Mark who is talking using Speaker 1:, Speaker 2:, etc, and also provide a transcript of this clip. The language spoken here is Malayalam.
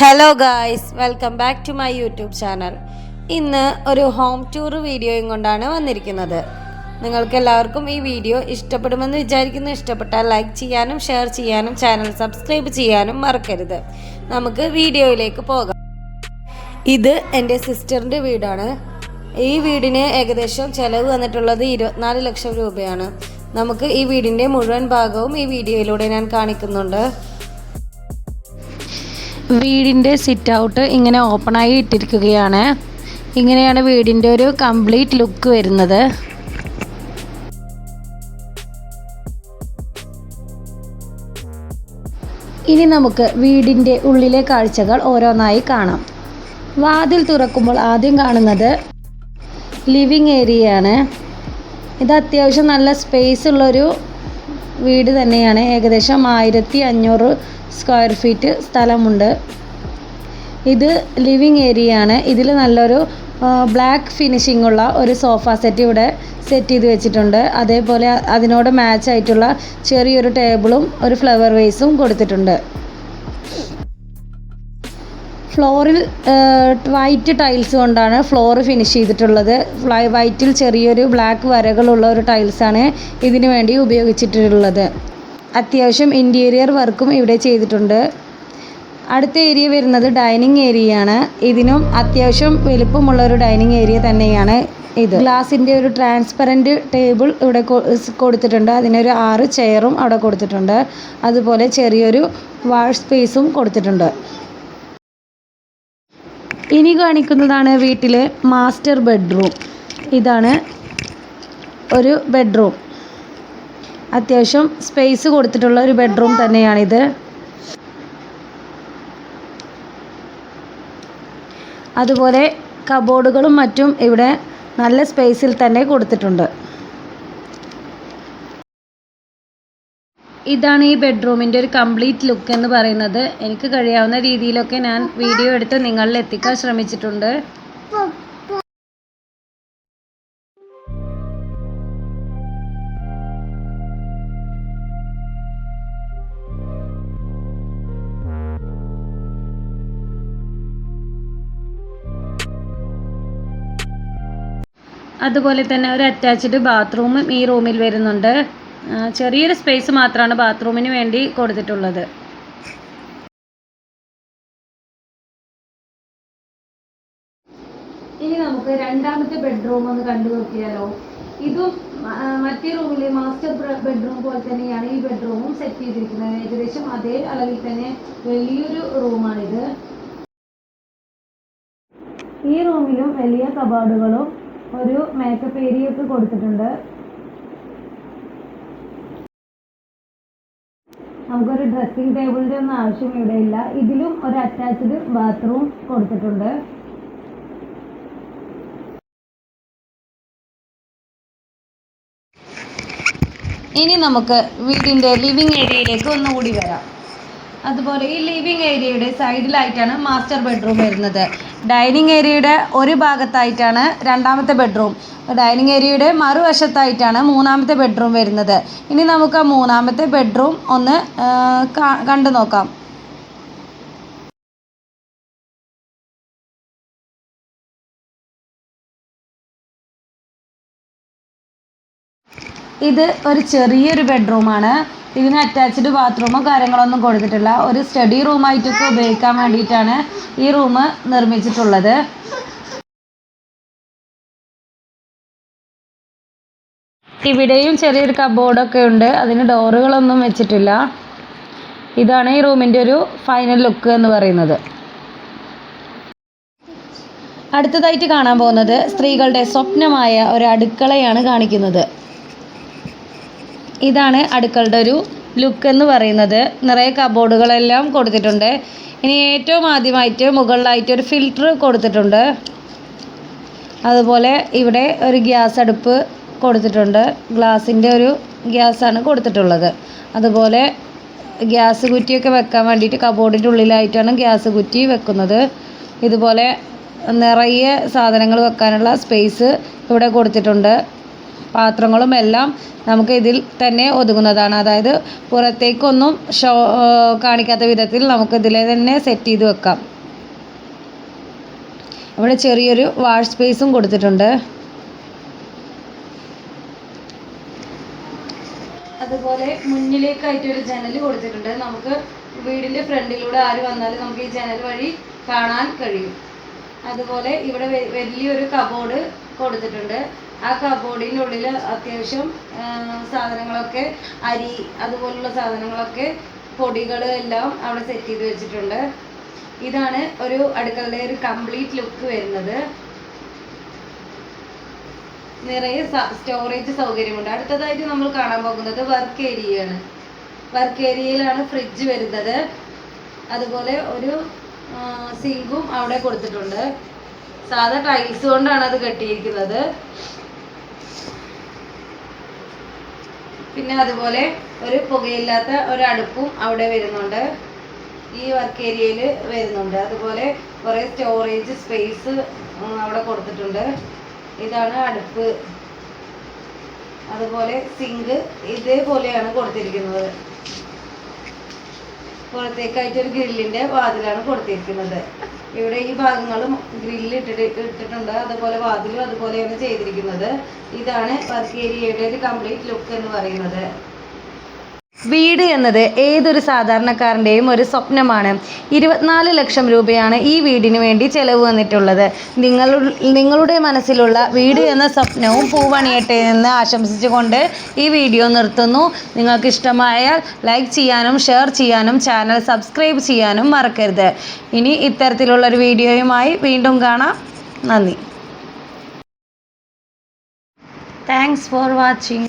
Speaker 1: Hello guys welcome back to my YouTube channel ഇന്ന് ഒരു ഹോം ടൂർ വീഡിയോയും കൊണ്ടാണ് വന്നിരിക്കുന്നത്. നിങ്ങൾക്ക് എല്ലാവർക്കും ഈ വീഡിയോ ഇഷ്ടപ്പെടുമെന്ന് വിചാരിക്കുന്നു. ഇഷ്ടപ്പെട്ടാൽ ലൈക്ക് ചെയ്യാനും ഷെയർ ചെയ്യാനും ചാനൽ സബ്സ്ക്രൈബ് ചെയ്യാനും മറക്കരുത്. നമുക്ക് വീഡിയോയിലേക്ക് പോകാം. ഇത് എന്റെ സിസ്റ്ററിന്റെ വീടാണ്. ഈ വീടിന് ഏകദേശം ചിലവ് വന്നിട്ടുള്ളത് ഇരുപത്തിനാല് ലക്ഷം രൂപയാണ്. നമുക്ക് ഈ വീടിന്റെ മുഴുവൻ ഭാഗവും ഈ വീഡിയോയിലൂടെ ഞാൻ കാണിക്കുന്നുണ്ട്. വീടിന്റെ സിറ്റ് ഔട്ട് ഇങ്ങനെ ഓപ്പണായി ഇട്ടിരിക്കുകയാണ്. ഇങ്ങനെയാണ് വീടിന്റെ ഒരു കംപ്ലീറ്റ് ലുക്ക് വരുന്നത്. ഇനി നമുക്ക് വീടിന്റെ ഉള്ളിലെ കാഴ്ചകൾ ഓരോന്നായി കാണാം. വാതിൽ തുറക്കുമ്പോൾ ആദ്യം കാണുന്നത് ലിവിങ് ഏരിയയാണ് ഇത് അത്യാവശ്യം നല്ല സ്പേസ് ഉള്ളൊരു വീട് തന്നെയാണ്. ഏകദേശം ആയിരത്തി അഞ്ഞൂറ് സ്ക്വയർ ഫീറ്റ് സ്ഥലമുണ്ട്. ഇത് ലിവിങ് ഏരിയ ആണ്. ഇതിൽ നല്ലൊരു ബ്ലാക്ക് ഫിനിഷിംഗ് ഉള്ള ഒരു സോഫ സെറ്റ് ഇവിടെ സെറ്റ് ചെയ്ത് വെച്ചിട്ടുണ്ട്. അതേപോലെ അതിനോട് മാച്ച് ആയിട്ടുള്ള ചെറിയൊരു ടേബിളും ഒരു ഫ്ലവർ വേസും കൊടുത്തിട്ടുണ്ട്. ഫ്ലോറിൽ വൈറ്റ് ടൈൽസ് കൊണ്ടാണ് ഫ്ലോർ ഫിനിഷ് ചെയ്തിട്ടുള്ളത്. വൈറ്റിൽ ചെറിയൊരു ബ്ലാക്ക് വരകളുള്ള ഒരു ടൈൽസാണ് ഇതിനു വേണ്ടി ഉപയോഗിച്ചിട്ടുള്ളത്. അത്യാവശ്യം ഇന്റീരിയർ വർക്കും ഇവിടെ ചെയ്തിട്ടുണ്ട്. അടുത്ത ഏരിയ വരുന്നത് ഡൈനിങ് ഏരിയ ആണ്. ഇതിനും അത്യാവശ്യം വലുപ്പമുള്ള ഒരു ഡൈനിങ് ഏരിയ തന്നെയാണ് ഇത്. ഗ്ലാസിന്റെ ഒരു ട്രാൻസ്പെറന്റ് ടേബിൾ ഇവിടെ കൊടുത്തിട്ടുണ്ട്. അതിനൊരു ആറ് ചെയറും അവിടെ കൊടുത്തിട്ടുണ്ട്. അതുപോലെ ചെറിയൊരു വാഷ് സ്പേസും കൊടുത്തിട്ടുണ്ട്. ഇനി കാണിക്കുന്നതാണ് വീട്ടിലെ മാസ്റ്റർ ബെഡ്റൂം. ഇതാണ് ഒരു ബെഡ്റൂം. അത്യാവശ്യം സ്പേസ് കൊടുത്തിട്ടുള്ള ഒരു ബെഡ്റൂം തന്നെയാണിത്. അതുപോലെ കബോർഡുകളും മറ്റും ഇവിടെ നല്ല സ്പേസിൽ തന്നെ കൊടുത്തിട്ടുണ്ട്. ഇതാണ് ഈ ബെഡ്റൂമിന്റെ ഒരു കംപ്ലീറ്റ് ലുക്ക് എന്ന് പറയുന്നത്. എനിക്ക് കഴിയാവുന്ന രീതിയിലൊക്കെ ഞാൻ വീഡിയോ എടുത്ത് നിങ്ങളിൽ എത്തിക്കാൻ ശ്രമിച്ചിട്ടുണ്ട്. അതുപോലെ തന്നെ ഒരു അറ്റാച്ച്ഡ് ബാത്റൂമും ഈ റൂമിൽ വരുന്നുണ്ട്. ചെറിയൊരു സ്പേസ് മാത്രമാണ് ബാത്റൂമിന് വേണ്ടി കൊടുത്തിട്ടുള്ളത്. ഇനി നമുക്ക് രണ്ടാമത്തെ ബെഡ്റൂം ഒന്ന് കണ്ടു നോക്കിയാലോ ഇതും മറ്റേ റൂമിലെ മാസ്റ്റർ ബെഡ്റൂം പോലെ തന്നെയാണ് ഈ ബെഡ്റൂമും സെറ്റ് ചെയ്തിരിക്കുന്നത്. ഏകദേശം അതേ അളവിൽ തന്നെ വലിയൊരു റൂമാണിത് ഈ റൂമിലും വലിയ കബാർഡുകളും ഒരു മേക്കപ്പ് ഏരിയ ഒക്കെ കൊടുത്തിട്ടുണ്ട്. നമുക്കൊരു ഡ്രസ്സിംഗ് ടേബിളിന്റെ ഒന്നും ആവശ്യം ഇവിടെ ഇല്ല. ഇതിലും ഒരു അറ്റാച്ച്ഡ് ബാത്റൂം കൊടുത്തിട്ടുണ്ട്. ഇനി നമുക്ക് വീടിന്റെ ലിവിംഗ് ഏരിയയിലേക്ക് ഒന്നുകൂടി വരാം. അതുപോലെ ഈ ലിവിങ് ഏരിയയുടെ സൈഡിലായിട്ടാണ് മാസ്റ്റർ ബെഡ്റൂം വരുന്നത്. ഡൈനിങ് ഏരിയയുടെ ഒരു ഭാഗത്തായിട്ടാണ് രണ്ടാമത്തെ ബെഡ്റൂം ഡൈനിങ് ഏരിയയുടെ മറുവശത്തായിട്ടാണ് മൂന്നാമത്തെ ബെഡ്റൂം വരുന്നത്. ഇനി നമുക്ക് ആ മൂന്നാമത്തെ ബെഡ്റൂം ഒന്ന് കണ്ടു നോക്കാം. ഇത് ഒരു ചെറിയൊരു ബെഡ്റൂമാണ് ഇതിന് അറ്റാച്ച്ഡ് ബാത്റൂമോ കാര്യങ്ങളൊന്നും കൊടുത്തിട്ടില്ല. ഒരു സ്റ്റഡി റൂമായിട്ടൊക്കെ ഉപയോഗിക്കാൻ വേണ്ടിയിട്ടാണ് ഈ റൂം നിർമ്മിച്ചിട്ടുള്ളത്. ഇവിടെയും ചെറിയൊരു കബോർഡൊക്കെ ഉണ്ട്. അതിന് ഡോറുകളൊന്നും വെച്ചിട്ടില്ല. ഇതാണ് ഈ റൂമിന്റെ ഒരു ഫൈനൽ ലുക്ക് എന്ന് പറയുന്നത്. അടുത്തതായിട്ട് കാണാൻ പോകുന്നത് സ്ത്രീകളുടെ സ്വപ്നമായ ഒരു അടുക്കളയാണ് കാണിക്കുന്നത്. ഇതാണ് അടുക്കളയുടെ ഒരു ലുക്ക് എന്ന് പറയുന്നത്. നിറയെ കബോർഡുകളെല്ലാം കൊടുത്തിട്ടുണ്ട്. ഇനി ഏറ്റവും ആദ്യമായിട്ട് മുകളിലായിട്ട് ഒരു ഫിൽറ്റർ കൊടുത്തിട്ടുണ്ട്. അതുപോലെ ഇവിടെ ഒരു ഗ്യാസ് അടുപ്പ് കൊടുത്തിട്ടുണ്ട്. ഗ്ലാസിന്റെ ഒരു ഗ്യാസാണ് കൊടുത്തിട്ടുള്ളത്. അതുപോലെ ഗ്യാസ് കുറ്റിയൊക്കെ വെക്കാൻ വേണ്ടിയിട്ട് കബോർഡിന്റെ ഉള്ളിലായിട്ടാണ് ഗ്യാസ് കുറ്റി വെക്കുന്നത്. ഇതുപോലെ നിറയെ സാധനങ്ങൾ വെക്കാനുള്ള സ്പേസ് ഇവിടെ കൊടുത്തിട്ടുണ്ട്. പാത്രങ്ങളും എല്ലാം നമുക്ക് ഇതിൽ തന്നെ ഒതുങ്ങുന്നതാണ്. അതായത് പുറത്തേക്കൊന്നും ഷോ കാണിക്കാത്ത വിധത്തിൽ നമുക്ക് ഇതിൽ തന്നെ സെറ്റ് ചെയ്ത് വെക്കാം. ഇവിടെ ചെറിയൊരു വാഷ് സ്പേസും കൊടുത്തിട്ടുണ്ട്. അതുപോലെ മുന്നിലേക്കായിട്ട് ഒരു ജനൽ കൊടുത്തിട്ടുണ്ട്. നമുക്ക് വീടിന്റെ ഫ്രണ്ടിലൂടെ ആര് വന്നാലും നമുക്ക് ഈ ജനൽ വഴി കാണാൻ കഴിയും. അതുപോലെ ഇവിടെ വലിയൊരു കബോർഡ് കൊടുത്തിട്ടുണ്ട്. ആ കബോർഡിന്റെ ഉള്ളിൽ അത്യാവശ്യം സാധനങ്ങളൊക്കെ അരി അതുപോലുള്ള സാധനങ്ങളൊക്കെ പൊടികൾ എല്ലാം അവിടെ സെറ്റ് ചെയ്ത് വെച്ചിട്ടുണ്ട്. ഇതാണ് ഒരു അടുക്കളയുടെ ഒരു കംപ്ലീറ്റ് ലുക്ക് വരുന്നത്. നിറയെ സ്റ്റോറേജ് സൗകര്യമുണ്ട്. അടുത്തതായിട്ട് നമ്മൾ കാണാൻ പോകുന്നത് വർക്ക് ഏരിയയാണ് വർക്ക് ഏരിയയിലാണ് ഫ്രിഡ്ജ് വരുന്നത്. അതുപോലെ ഒരു സിങ്കും അവിടെ കൊടുത്തിട്ടുണ്ട്. സാധാ ടൈൽസ് കൊണ്ടാണ് അത് കെട്ടിയിരിക്കുന്നത്. പിന്നെ അതുപോലെ ഒരു പുകയില്ലാത്ത ഒരു അടുപ്പും അവിടെ വരുന്നുണ്ട്. ഈ വർക്ക് ഏരിയയിൽ വരുന്നുണ്ട്. അതുപോലെ കുറേ സ്റ്റോറേജ് സ്പേസ് അവിടെ കൊടുത്തിട്ടുണ്ട്. ഇതാണ് അടുപ്പ്. അതുപോലെ സിങ്ക് ഇതേപോലെയാണ് കൊടുത്തിരിക്കുന്നത്. പുറത്തേക്കായിട്ട് ഒരു ഗ്രില്ലിന്റെ വാതിലാണ് കൊടുത്തിരിക്കുന്നത്. ഇവിടെ ഈ ഭാഗങ്ങളും ഗ്രില്ല് ഇട്ടിട്ട് ഇട്ടിട്ടുണ്ട്. അതുപോലെ വാതിലും അതുപോലെയാണ് ചെയ്തിരിക്കുന്നത്. ഇതാണ് വർക്ക് ഏരിയയുടെ ഒരു കംപ്ലീറ്റ് ലുക്ക് എന്ന് പറയുന്നത്. വീട് എന്നത് ഏതൊരു സാധാരണക്കാരന്റെയും ഒരു സ്വപ്നമാണ്. ഇരുപത്തിനാല് ലക്ഷം രൂപയാണ് ഈ വീടിന് വേണ്ടി ചെലവ് വന്നിട്ടുള്ളത്. നിങ്ങൾ നിങ്ങളുടെ മനസ്സിലുള്ള വീട് എന്ന സ്വപ്നവും പൂവണിയട്ടെ എന്ന് ആശംസിച്ചുകൊണ്ട് ഈ വീഡിയോ നിർത്തുന്നു. നിങ്ങൾക്ക് ഇഷ്ടമായാൽ ലൈക്ക് ചെയ്യാനും ഷെയർ ചെയ്യാനും ചാനൽ സബ്സ്ക്രൈബ് ചെയ്യാനും മറക്കരുത്. ഇനി ഇത്തരത്തിലുള്ളൊരു വീഡിയോയുമായി വീണ്ടും കാണാം. നന്ദി. Thanks for watching